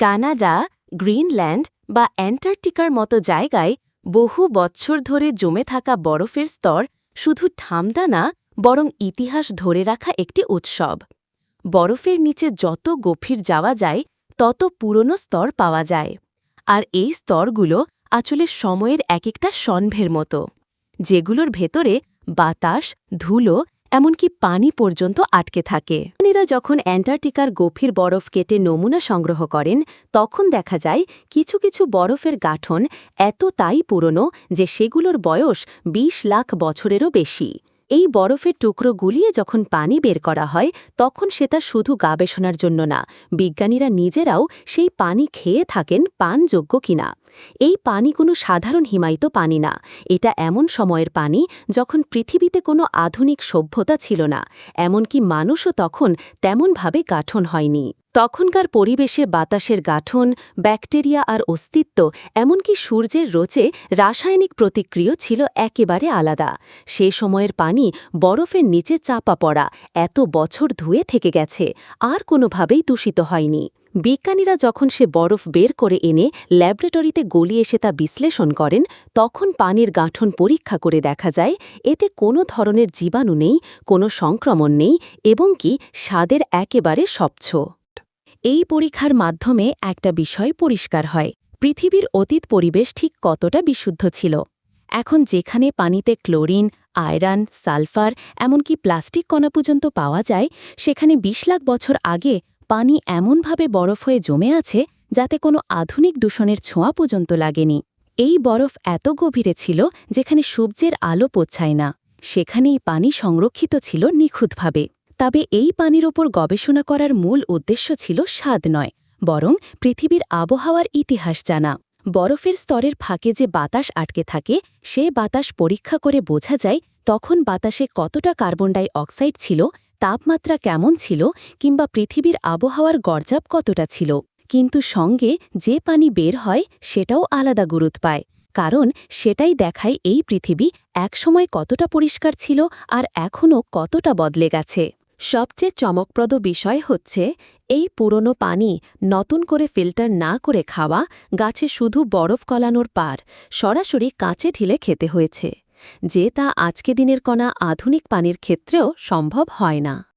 Canada, Greenland বা অ্যান্টার্কটিকার মতো জায়গায় বহু বছর ধরে জমে থাকা বরফের স্তর শুধু ঠামদা না, বরং ইতিহাস ধরে রাখা একটি উৎসব। বরফের নিচে যত গভীর যাওয়া যায়, তত পুরনো স্তর পাওয়া যায়। আর এই স্তরগুলো আসলে সময়ের এক একটা সন্ভের মতো, যেগুলোর ভেতরে বাতাস, ধুলো এমনকি পানি পর্যন্ত আটকে থাকে। বিজ্ঞানীরা যখন অ্যান্টার্কটিকার গভীর বরফ কেটে নমুনা সংগ্রহ করেন, তখন দেখা যায় কিছু কিছু বরফের গাঠন এত তাই পুরনো যে সেগুলোর বয়স ২০ লাখ বছরেরও বেশি। এই বরফের টুকরো গুলিয়ে যখন পানি বের করা হয়, তখন সেটা শুধু গবেষণার জন্য না, বিজ্ঞানীরা নিজেরাও সেই পানি খেয়ে থাকেন পানযোগ্য কিনা। এই পানি কোনো সাধারণ হিমায়িত পানি না। এটা এমন সময়ের পানি যখন পৃথিবীতে কোনো আধুনিক সভ্যতা ছিল না, এমনকি মানুষও তখন তেমনভাবে গাঠন হয়নি। তখনকার পরিবেশে বাতাসের গাঠন ব্যাকটেরিয়া আর অস্তিত্ব, এমনকি সূর্যের রোচে রাসায়নিক প্রতিক্রিয়া ছিল একেবারে আলাদা। সে সময়ের পানি বরফের নিচে চাপা পড়া, এত বছর ধুয়ে থেকে গেছে, আর কোনোভাবেই দূষিত হয়নি। বিজ্ঞানীরা যখন সে বরফ বের করে এনে ল্যাবরেটরিতে গলিয়ে এসে তা বিশ্লেষণ করেন, তখন পানির গাঁঠন পরীক্ষা করে দেখা যায়, এতে কোনো ধরনের জীবাণু নেই, কোনো সংক্রমণ নেই এবং কি স্বাদের একেবারে স্বচ্ছ। এই পরীক্ষার মাধ্যমে একটা বিষয় পরিষ্কার হয়, পৃথিবীর অতীত পরিবেশ ঠিক কতটা বিশুদ্ধ ছিল। এখন যেখানে পানিতে ক্লোরিন, আয়রন, সালফার, এমনকি প্লাস্টিক কণা পর্যন্ত পাওয়া যায়, সেখানে ২০ লাখ বছর আগে পানি এমনভাবে বরফ হয়ে জমে আছে যাতে কোনো আধুনিক দূষণের ছোঁয়া পর্যন্ত লাগেনি। এই বরফ এত গভীরে ছিল যেখানে সূর্যের আলো পৌঁছায় না। সেখানেই পানি সংরক্ষিত ছিল নিখুঁতভাবে। তবে এই পানির ওপর গবেষণা করার মূল উদ্দেশ্য ছিল স্বাদ নয়, বরং পৃথিবীর আবহাওয়ার ইতিহাস জানা। বরফের স্তরের ফাঁকে যে বাতাস আটকে থাকে, সে বাতাস পরীক্ষা করে বোঝা যায় তখন বাতাসে কতটা কার্বন ডাই অক্সাইড ছিল তাপমাত্রা কেমন ছিল কিংবা পৃথিবীর আবহাওয়ার গরজাপ কতটা ছিল? কিন্তু সঙ্গে যে পানি বের হয়, সেটাও আলাদা গুরুত্ব পায়। কারণ সেটাই দেখায় এই পৃথিবী একসময় কতটা পরিষ্কার ছিল আর এখনও কতটা বদলে গেছে। সবচেয়ে চমকপ্রদ বিষয় হচ্ছে, এই পুরনো পানি নতুন করে ফিল্টার না করে খাওয়া, গাছে শুধু বরফ কলানোর পার, সরাসরি কাঁচে ঢিলে খেতে হয়েছে। যে তা আজকে দিনের কণা আধুনিক পানির ক্ষেত্রেও সম্ভব হয় না।